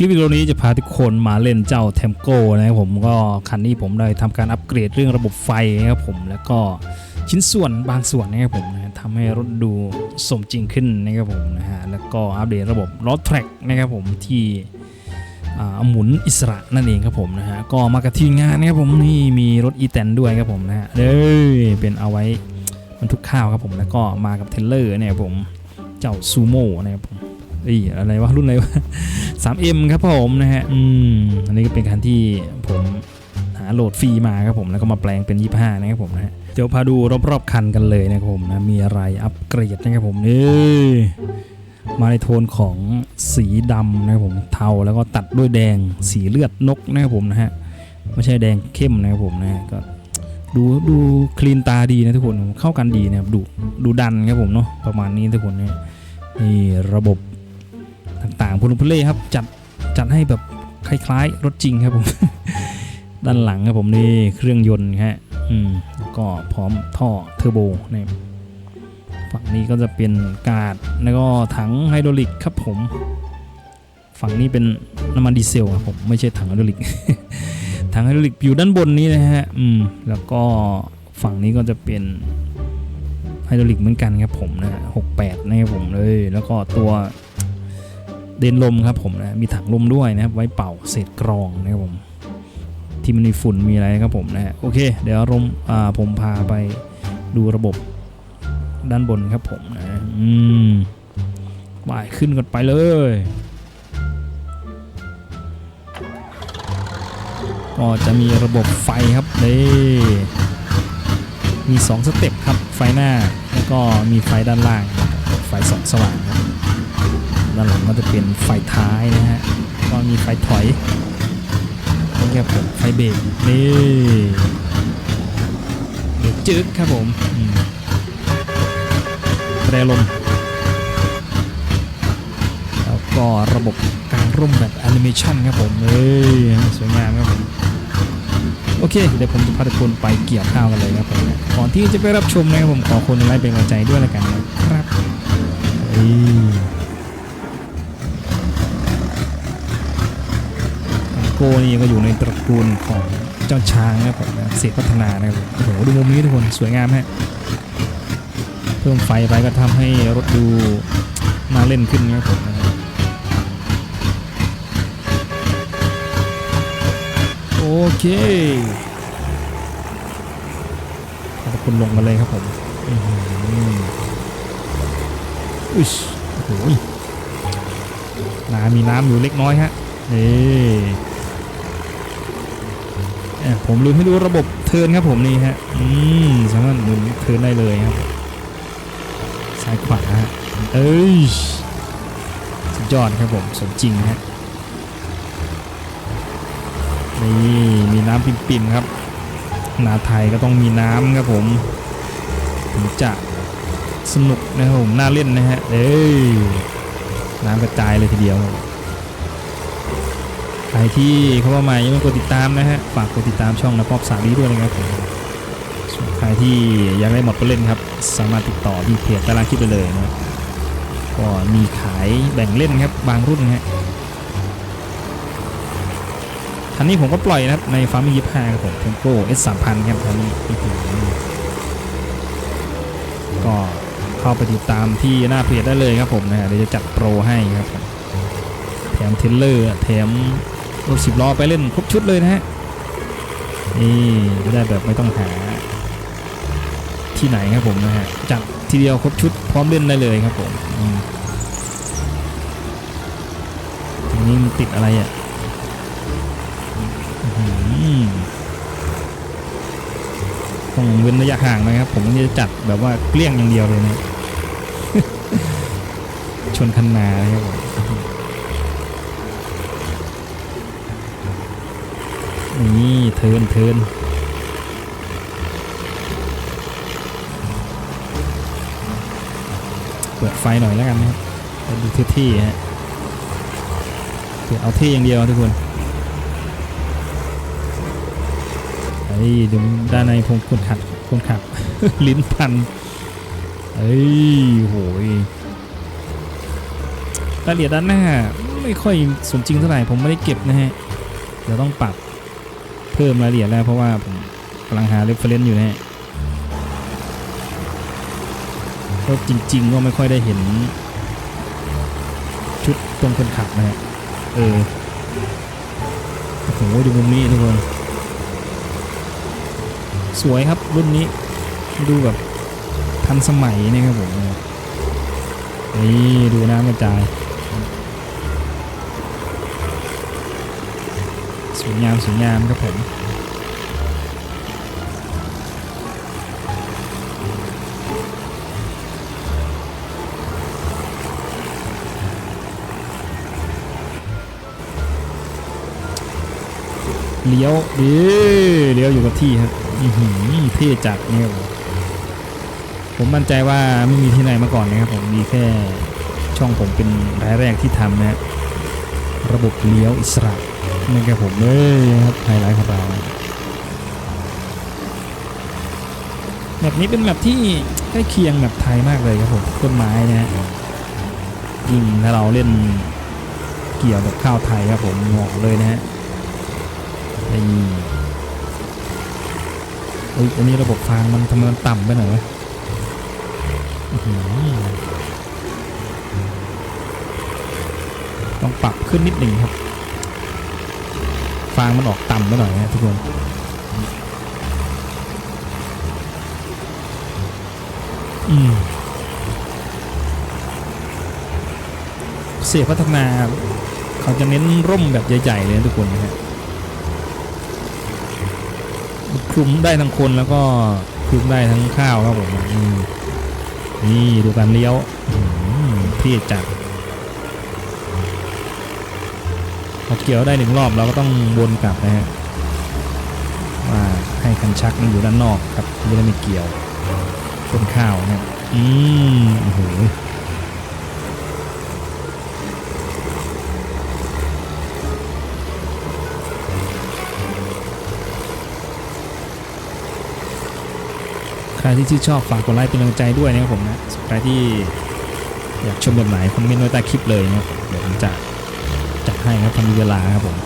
ลิปวิดีโอนี้จะพาทุกคนมาเล่นเจ้าเทมโก้นะครับผมก็คันนี้ผมได้ทำการอัปเกรดเรื่องระบบไฟนะครับผมแล้วก็ชิ้นส่วนบางส่วนนะครับผมนะทำให้รถดูสมจริงขึ้นนะครับผมนะฮะแล้วก็อัปเดตระบบรถแทร็กนะครับผมที่อ่าหมุนอิสระนั่นเองครับผมนะฮะก็มากับทีงานนะครับผมนี่มีรถอีแตนด้วยครับผมนะฮะเด้ยเป็นเอาไว้บรรทุกข้าวครับผมแล้วก็มากับเทเลอร์เนี่ยครับผมเจ้าซูโม่นะครับผม อ้ยอะไรวะรุ่นอะไรวะ 3M ครับผมนะฮะอืมอันนี้ก็เป็นการที่ผมหาโหลดฟรีมาครับผมแล้วก็มาแปลงเป็น 25 นะครับผมนะฮะเดี๋ยวพาดูรอบๆคันกันเลยนะครับผมนะมีอะไรอัปเกรดนะครับผมนี่มาในโทนของสีดำนะครับผมเทาแล้วก็ตัดด้วยแดงสีเลือดนกนะครับผมนะฮะไม่ใช่แดงเข้มนะครับผมนะฮะก็ดูดูคลีนตาดีนะทุกคนเข้ากันดีนะครับดูดูดันครับผมเนาะประมาณนี้ทุกคนนะนี่ระบบ ต่างๆพูลุพเล่ครับจัดจัดให้แบบคล้ายๆ รถจริงครับผม ด้านหลังครับผมนี่เครื่องยนต์ฮะอืมก็พร้อมท่อเทอร์โบนะครับฝั่งนี้ก็จะเป็นกาดแล้วก็ถังไฮดรอลิกครับผม ฝั่งนี้เป็นน้ำมันดีเซลครับผมไม่ใช่ถังไฮดรอลิก ถังไฮดรอลิกอยู่ด้านบนนี้นะฮะอืมแล้วก็ฝั่งนี้ก็จะเป็นไฮดรอลิกเหมือนกันครับผมนะฮะหกแปดนะครับผมเลย แล้วก็ตัว เดินลมครับผมนะมีถังลมด้วยนะครับไว้เป่าเศษกรองนะครับผมที่มันมีฝุ่นมีอะไรครับผมนะฮะโอเค เดี๋ยวลมอ่าผมพาไปดูระบบด้านบนครับผมนะอืมว่ายขึ้นกันไปเลยก็จะมีระบบไฟครับนี่มี 2 สเต็ปครับ ไฟหน้า แล้วก็มีไฟด้านล่าง ไฟสองสว่างครับ ด้านหลังก็จะเป็นไฟท้ายนะฮะก็มีไฟถอยนี่ครับผมไฟเบรกนี่เบรกจึ๊กครับผมแตรลมแล้วก็ระบบกางร่มแบบแอนิเมชันครับผมเอ้ยสวยงามครับผมโอเค เดี๋ยวผมจะพาทุกคนไปเกี่ยวข้าวกันเลยครับผมก่อนที่จะไปรับชมนะครับผมขอคนไลค์เป็นกำลังใจด้วยแล้วกันนะครับเอ้ย โกนี่ก็อยู่ในตระกูลของเจ้าช้างนะครับผมเสกพัฒนานะครับโอ้โหดูมุมนี้ทุกคนสวยงามฮะเพิ่มไฟไปก็ทำให้รถดูน่าเล่นขึ้นนะครับผมโอเคขอบคุณลงมาเลยครับผมอื้อหืออุ๊ยโอ้โหน้ำมีน้ำอยู่เล็กน้อยฮะนี่ ผมลืมให้ดูระบบเทินครับผมนี่ฮะอืมสามารถหมุนเทินได้เลยครับซ้ายขวาเอ้ยสุดยอดครับผมสมจริงฮะนี่มีน้ำปิ่มๆครับ นาไทยก็ต้องมีน้ำครับผมถึงจะสนุกนะครับผมน่าเล่นนะฮะเอ้ยน้ำกระจายเลยทีเดียวครับ ใครที่เข้ามาใหม่ยังไม่กดติดตามนะฮะ ฝากกดติดตามช่องนะป๊อปสาลีด้วยนะครับผมส่วนใครที่ยากได้หมดไปเล่นครับ สามารถติดต่อที่เพจตารางคลิปได้เลยนะก็มีขายแบ่งเล่นครับบางรุ่นนะฮะคันนี้ผมก็ปล่อยนะครับในฟาร์มยี่ห้าครับผมเทมโก้เอสสามพันครับคันนี้อื้อหือก็เข้าไปติดตามที่หน้าเพจได้เลยครับผมนะฮะเดี๋ยวจะจัดโปรให้ครับผมแถมเทเลอร์แถม รถสิบล้อไปเล่นครบชุดเลยนะฮะนี่ได้แบบไม่ต้องหา ที่ไหนครับผมนะฮะจัดทีเดียวครบชุดพร้อมเล่นได้เลยครับผมอืมทีนี้มันติดอะไรอะต้องเว้นระยะห่างนะครับ ผมจะจัดแบบว่าเกลี้ยงอย่างเดียวเลยนะชนคันนานะครับผม นี่เทินเทินเปิดไฟหน่อยแล้วกันนะครับดูเท่ๆฮะเดี๋ยวเอาเท่อย่างเดียวทุกคนไอ้ยดูด้านในผมคนขับคนขับ ลิ้นพันเอ้ยโหยรายละเอียดด้านหน้าไม่ค่อยสมจริงเท่าไหร่ผมไม่ได้เก็บนะฮะเดี๋ยวต้องปรับ พิ่มรายละเอียดแล้วเพราะว่าผมกำลังหาเรฟเฟรนซ์อยู่นะฮะก็จริง ๆ ก็ไม่ค่อยได้เห็น ชุดตรงคนขับนะฮะเออโอ้โหดูมุมนี้ทุกคน สวยครับรุ่นนี้ดูแบบทันสมัยนะครับผมนี่ดูน้ำกระจาย วยงามสวยงามครับผมเลี้ยวเด้เลี้ยวอยู่กับที่ครับอื้อหือเท่จัดเนี่ยผมมั่นใจว่าไม่มีที่ไหนมาก่อนนะครับผมมีแค่ช่องผมเป็นรายแรกที่ทำนะระบบเลี้ยวอิสระ นะครับผมเอ้ยครับไฮไลท์ของเราแบบนี้เป็นแบบที่ใกล้เคียงแบบไทยมากเลยครับผมต้นไม้นะฮะยิ่งถ้าเราเล่นเกี่ยวกับข้าวไทยครับผมเหมาะเลยนะฮะนี่เอ้ยอันนี้ระบบฟางมันทำไมมันต่ำไปหน่อยวะต้องปรับขึ้นนิดหนึ่งครับ ฟางมันออกต่ำไปหน่อยนะทุกคนอืมเสียพัฒนาเขาจะเน้นร่มแบบใหญ่ๆเลยนะทุกคนนะฮะคลุมได้ทั้งคนแล้วก็คลุมได้ทั้งข้าวครับผมนี่ดูการเลี้ยวเพี่จัด พอเกี่ยวได้หนึ่งรอบเราก็ต้องวนกลับนะฮะว่าให้คันชักมันอยู่ด้านนอกครับจะได้ไม่เกี่ยวต้นข้าวนะครับอืมโอ้โหใครที่ชื่นชอบฝากกดไลค์เป็นกำลังใจด้วยนะครับผมนะใครที่อยากชมแบบไหนคอมเมนต์ไว้ใต้คลิปเลยนะครับเดี๋ยวผมจะ ให้ครับทำมีเวลาครับผม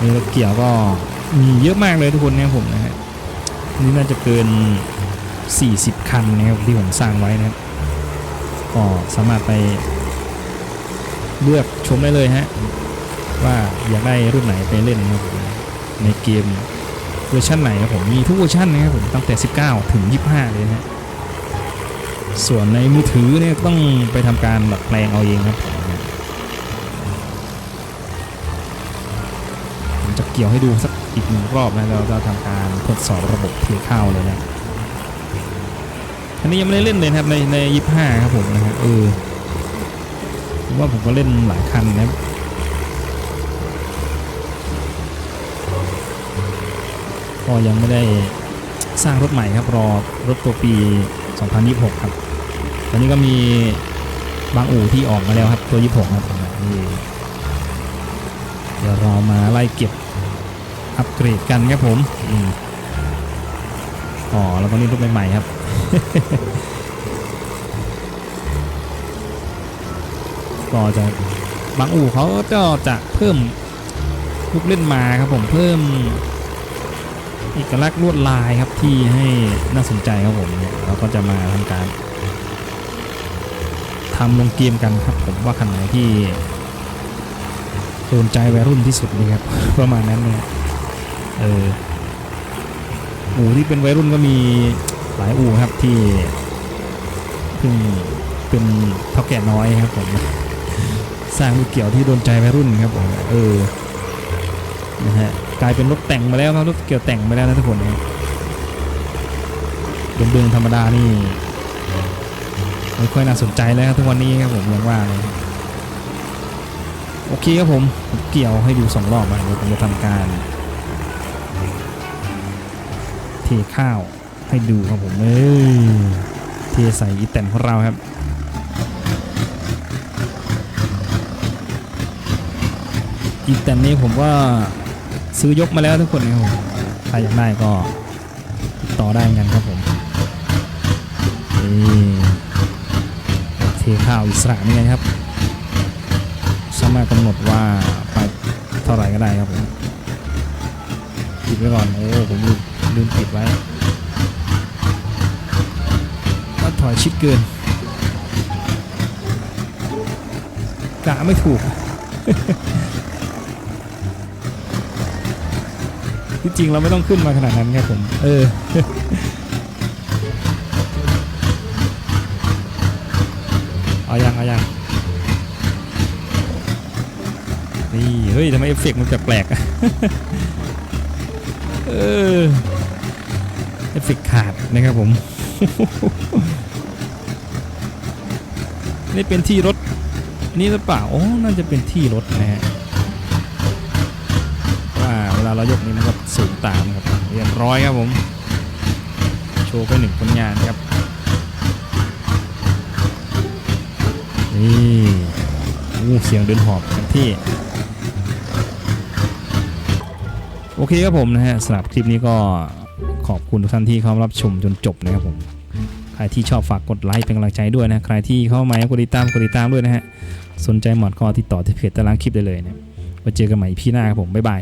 นี่รถเกี่ยวก็มีเยอะมากเลยทุกคนนะครับผมนะฮะนี่น่าจะเกิน 40 คันนะครับที่ผมสร้างไว้นะครับก็สามารถไปเลือกชมได้เลยฮะว่าอยากได้รุ่นไหนไปเล่นนะครับผมในเกมเวอร์ชันไหนครับผมมีทุกเวอร์ชันนะครับผมตั้งแต่ 19 ถึง 25 เลยนะฮะส่วนในมือถือเนี่ยต้องไปทำการดัดแปลงเอาเองครับผม เกี่ยวให้ดูสักอีกหนึ่งรอบนะเราจะทำการทดสอบระบบเทข้าเลยนะอันนี้ยังไม่ได้เล่นเลยครับในในยี่ห้าครับผมนะฮะเออผมว่าผมก็เล่นหลายคันนะครับก็ยังไม่ได้สร้างรถใหม่ครับรอรถตัวปี 2026 ครับ ตอนนี้ก็มีบางอู่ที่ออกมาแล้วครับตัว 26 ครับนี่เดี๋ยวเรามาไล่เก็บ อัปเกรดกันครับผมอ๋อแล้วก็นี่รถใหม่ๆครับก็จะบางอู่เขาก็จะเพิ่มลูกเล่นมาครับผมเพิ่มเอกลักษณ์ลวดลายครับที่ให้น่าสนใจครับผมเราก็จะมาทำการทำลงเกมกันครับผมว่าคันไหนที่โดนใจวัยรุ่นที่สุดเลยครับประมาณนั้นเนี่ย เอออู่ที่เป็นวัยรุ่นก็มีหลายอู่ครับที่เพิ่งเป็นเท่าแก่น้อยครับผมสร้างลูกเกี่ยวที่โดนใจวัยรุ่นครับผมเออนะฮะกลายเป็นรถแต่งมาแล้วครับรถเกี่ยวแต่งมาแล้วนะทุกคนนะเดิมๆธรรมดานี่ไม่ค่อยน่าสนใจแล้วครับทุกวันนี้ครับผมอย่างว่าเลยโอเคครับผมเกี่ยวให้ดูสองรอบนะเดี๋ยวผมจะทำการ เทข้าวให้ดูครับผมเอ้ยเทใส่อีแตนของเราครับอีแตนนี้ผมก็ซื้อยกมาแล้วทุกคนนะครับผมใครอยากได้ก็ติดต่อได้นกันครับผมนี่เทข้าวอิสระนี่ไงครับสามารถกำหนดว่าไปเท่าไหร่ก็ได้ครับผมปิดไว้ก่อนโอ้ผม ลืมปิดไว้ก็ถอยชิดเกินกะไม่ถูก ที่จริงเราไม่ต้องขึ้นมาขนาดนั้นครับผม เออเอายังเอายังนี่ เฮ้ยทำไมเอฟเฟกต์มันแปลกๆอะเออ อฟเฟกขาดนะครับผม นี่เป็นที่รถ นี่หรือเปล่า โอ้ น่าจะเป็นที่รถนะฮะว่าเวลาเรายกนี้มันก็สูงตามครับ เรียบร้อยครับผม โชว์ไปหนึ่งผลงานครับ นี่เสียงเดินหอบกันที่โอเคครับผมนะฮะสำหรับคลิปนี้ก็ ขอบคุณทุกท่านที่เข้ามรับชมจนจบนะครับผมใครที่ชอบฝากกดไลค์เป็นกำลังใจด้วยนะใครที่เข้ามาแล้กดติดตามกดติดตามด้วยนะฮะสนใจหมอดก็ติดต่อที่เพจตารางคลิปได้เลยนะไว้เจอกันใหม่พี่หน้าครับผมบ๊ายบาย